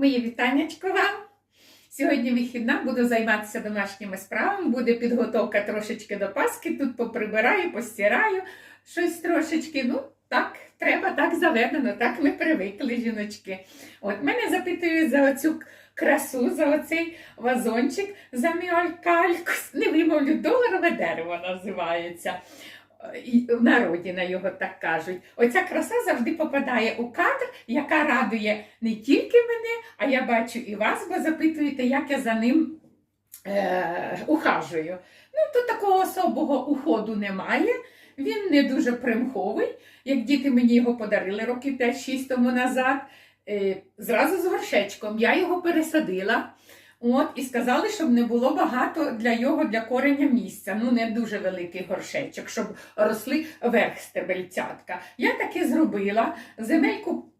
Мої вітаннячко вам. Сьогодні вихідна, буду займатися домашніми справами, буде підготовка трошечки до Пасхи. Тут поприбираю, постираю щось трошечки. Ну, так, треба, так заведено, так ми привикли, жіночки. От мене запитують за оцю красу, за оцей вазончик, за міалькалькус. Не вимовлю, доларове дерево називається. В народі на його так кажуть. Оця краса завжди попадає у кадр, яка радує не тільки мене, а я бачу і вас, бо запитуєте, як я за ним е, ухажую. Ну, тут такого особого уходу немає. Він не дуже примховий. Як діти мені його подарили років 5-6 тому назад, е, зразу з горшечком. Я його пересадила. От, і сказали, щоб не було багато для його для кореня місця. Ну, не дуже великий горшечок, щоб росли верх стебельцятка. Я таке зробила. Земельку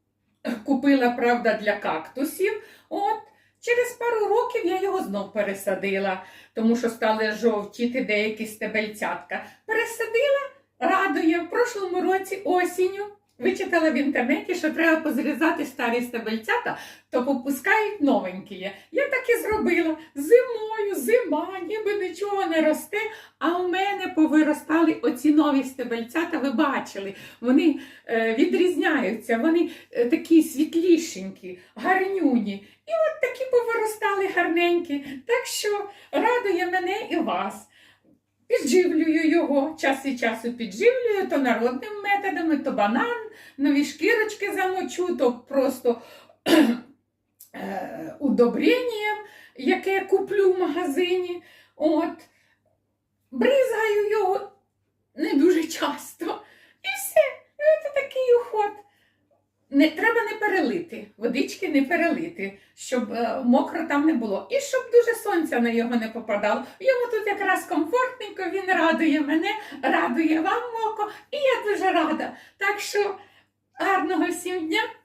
купила, правда, для кактусів. От, через пару років я його знов пересадила, тому що стали жовтіти деякі стебельцятка. Пересадила, радує, в прошлому році осінню. Вичитала в інтернеті, що треба позрізати старі стебельцята, то попускають новенькі. Я так і зробила. Зимою, зима, ніби нічого не росте. А у мене повиростали оці нові стебельцята, ви бачили. Вони е, відрізняються, вони е, такі світлішенькі, гарнюні. І от такі повиростали гарненькі. Так що радує мене і вас. Підживлюю його, час від часу підживлюю, то народними методами, то банан, нові шкірочки замочу, то просто е, удобренням, яке куплю в магазині. От. Бризгаю його не дуже часто. І все. Це такий уход. Не, треба не перелити, водички не перелити, щоб е, мокро там не було. І щоб дуже сонця на його не попадало. Йому тут якраз комфортненько, він радує мене, радує вам Моко, і я дуже рада. Так що гарного всім дня!